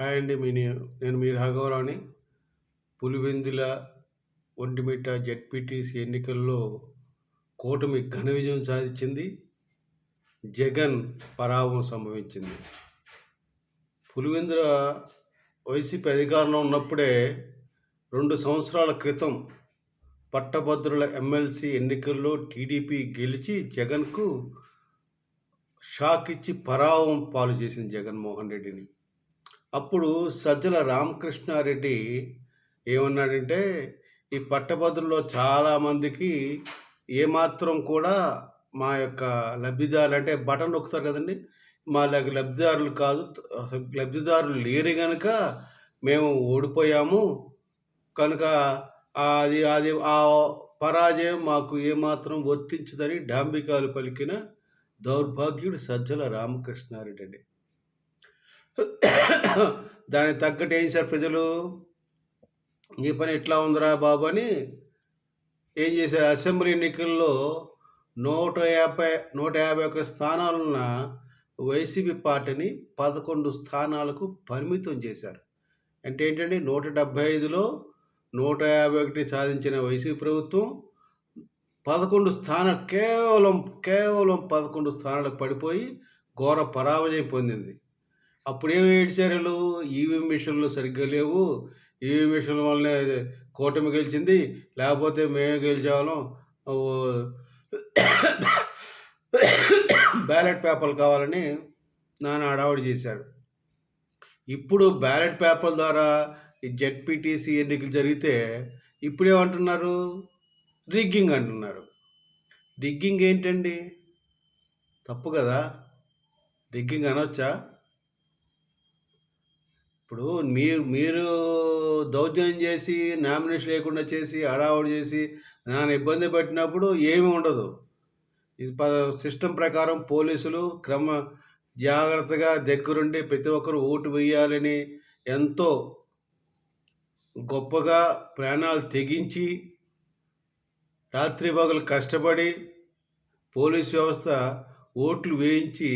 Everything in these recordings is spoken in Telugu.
హాయ్ అండి మీ నేను మీ రాఘవరావుని పులివెందుల ఒంటిమిట్ట జెడ్పీటీసీ ఎన్నికల్లో కూటమి ఘన విజయం సాధించింది. జగన్ పరాభవం సంభవించింది. పులివెందుల వైసీపీ అధికారంలో ఉన్నప్పుడే రెండు సంవత్సరాల క్రితం పట్టభద్రుల ఎమ్మెల్సీ ఎన్నికల్లో టీడీపీ గెలిచి జగన్కు షాక్ ఇచ్చి పరాభవం పాలు చేసింది జగన్మోహన్ రెడ్డిని. అప్పుడు సజ్జల రామకృష్ణారెడ్డి ఏమన్నాడంటే ఈ పట్టభద్రుల్లో చాలామందికి ఏమాత్రం కూడా మా యొక్క లబ్ధిదారులు అంటే బటన్ నొక్కుతారు కదండి మా లబ్ధిదారులు కాదు లబ్ధిదారులు లేరు కనుక మేము ఓడిపోయాము. కనుక అది అది ఆ పరాజయం మాకు ఏమాత్రం వర్తించదని డాంబికాలు పలికిన దౌర్భాగ్యుడు సజ్జల రామకృష్ణారెడ్డి అండి. దానికి తగ్గట్టు ఏం సార్ ప్రజలు? ఈ పని ఎట్లా ఉందిరా బాబు అని ఏం చేశారు? అసెంబ్లీ ఎన్నికల్లో నూట యాభై నూట యాభై ఒక్క స్థానాలున్న వైసీపీ పార్టీని పదకొండు స్థానాలకు పరిమితం చేశారు. అంటే ఏంటంటే నూట డెబ్భై ఐదులో నూట యాభై ఒకటి సాధించిన వైసీపీ ప్రభుత్వం పదకొండు స్థానాలు కేవలం కేవలం పదకొండు స్థానాలకు పడిపోయి ఘోర పరాజయం పొందింది. అప్పుడు ఏమి ఏడ్చారు ఈవీఎం మిషన్లు సరిగ్గా లేవు. ఈవీఎం మిషన్ల వల్లనే కూటమి గెలిచింది. లేకపోతే మేమే గెలిచేవాళ్ళం. బ్యాలెట్ పేపర్లు కావాలని నాన్న అడావుడి చేశారు ఇప్పుడు బ్యాలెట్ పేపర్ల ద్వారా జెడ్పీటీసీ ఎన్నికలు జరిగితే ఇప్పుడు ఏమంటున్నారు రిగ్గింగ్ అంటున్నారు. రిగ్గింగ్ ఏంటండి? తప్పు కదా. రిగ్గింగ్ అనొచ్చా? ఇప్పుడు మీరు మీరు దౌర్జన్యం చేసి నామినేషన్ లేకుండా చేసి అడావుడు చేసి నాన్న ఇబ్బంది పెట్టినప్పుడు ఏమీ ఉండదు. ఇది సిస్టమ్ ప్రకారం పోలీసులు క్రమ జాగ్రత్తగా దగ్గరుండి ప్రతి ఒక్కరు ఓటు వేయాలని ఎంతో గొప్పగా ప్రాణాలు తెగించి రాత్రి పగలు కష్టపడి పోలీస్ వ్యవస్థ ఓట్లు వేయించి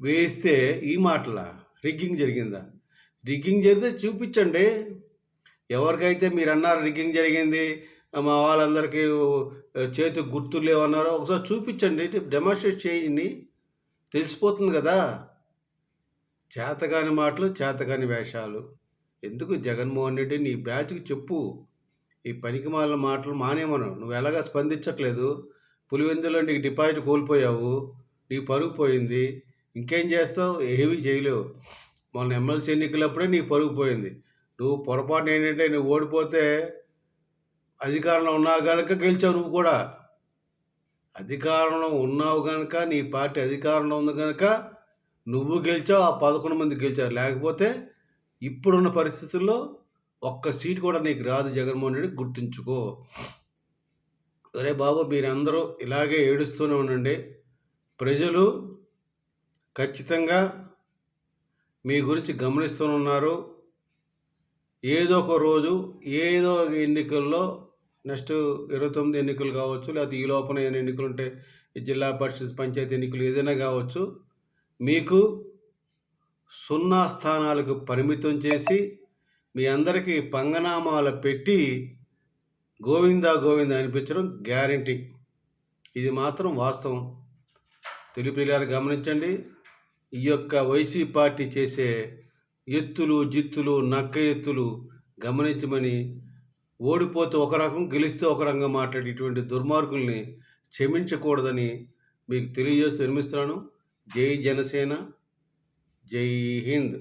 వేయిస్తే ఈ మాటలా? రిగ్గింగ్ జరిగిందా? రిగ్గింగ్ జరిగితే చూపించండి. ఎవరికైతే మీరు అన్నారు రిగ్గింగ్ జరిగింది మా వాళ్ళందరికీ చేతికి గుర్తులు లేవన్నారో ఒకసారి చూపించండి డెమాన్స్ట్రేట్ చేయండి. తెలిసిపోతుంది కదా. చేతగాని మాటలు చేతగాని వేషాలు. ఎందుకు జగన్మోహన్ రెడ్డి నీ బ్యాచ్కి చెప్పు. ఈ పనికి మాల మాటలు మానేమను నువ్వు ఎలాగా స్పందించట్లేదు? పులివెందులో నీకు డిపాజిట్ కోల్పోయావు. నీ పరుగు పోయింది. ఇంకేం చేస్తావు? ఏమీ చేయలేవు. మొన్న ఎమ్మెల్సీ ఎన్నికలప్పుడే నీకు పరుగు పోయింది. నువ్వు పొరపాటు ఏంటంటే నువ్వు ఓడిపోతే అధికారంలో ఉన్నావు కనుక గెలిచావు నువ్వు కూడా. అధికారంలో ఉన్నావు కనుక నీ పార్టీ అధికారంలో ఉంది కనుక నువ్వు గెలిచావు ఆ పదకొండు మంది గెలిచారు. లేకపోతే ఇప్పుడున్న పరిస్థితుల్లో ఒక్క సీట్ కూడా నీకు రాదు జగన్మోహన్ రెడ్డి గుర్తుంచుకో. అరే బాబు మీరందరూ ఇలాగే ఏడుస్తూనే ఉండండి. ప్రజలు ఖచ్చితంగా మీ గురించి గమనిస్తూనున్నారు. ఏదో ఒక రోజు ఏదో ఎన్నికల్లో నెక్స్ట్ ఇరవై తొమ్మిది ఎన్నికలు కావచ్చు లేకపోతే ఈ లోపల ఏమైనా ఎన్నికలు ఉంటే జిల్లా పరిషత్ పంచాయతీ ఎన్నికలు ఏదైనా కావచ్చు మీకు సున్నా స్థానాలకు పరిమితం చేసి మీ అందరికీ పంగనామాలు పెట్టి గోవిందా గోవింద అనిపించడం గ్యారంటీ. ఇది మాత్రం వాస్తవం. తెలుగు గమనించండి. ఈ యొక్క వైసీ పార్టీ చేసే ఎత్తులు జిత్తులు నక్క ఎత్తులు గమనించమని ఓడిపోతే ఒక రకం గెలిస్తే ఒక రకంగా మాట్లాడే ఇటువంటి దుర్మార్గుల్ని క్షమించకూడదని మీకు తెలియజేస్తూ నిర్మిస్తున్నాను. జై జనసేన జై హింద్.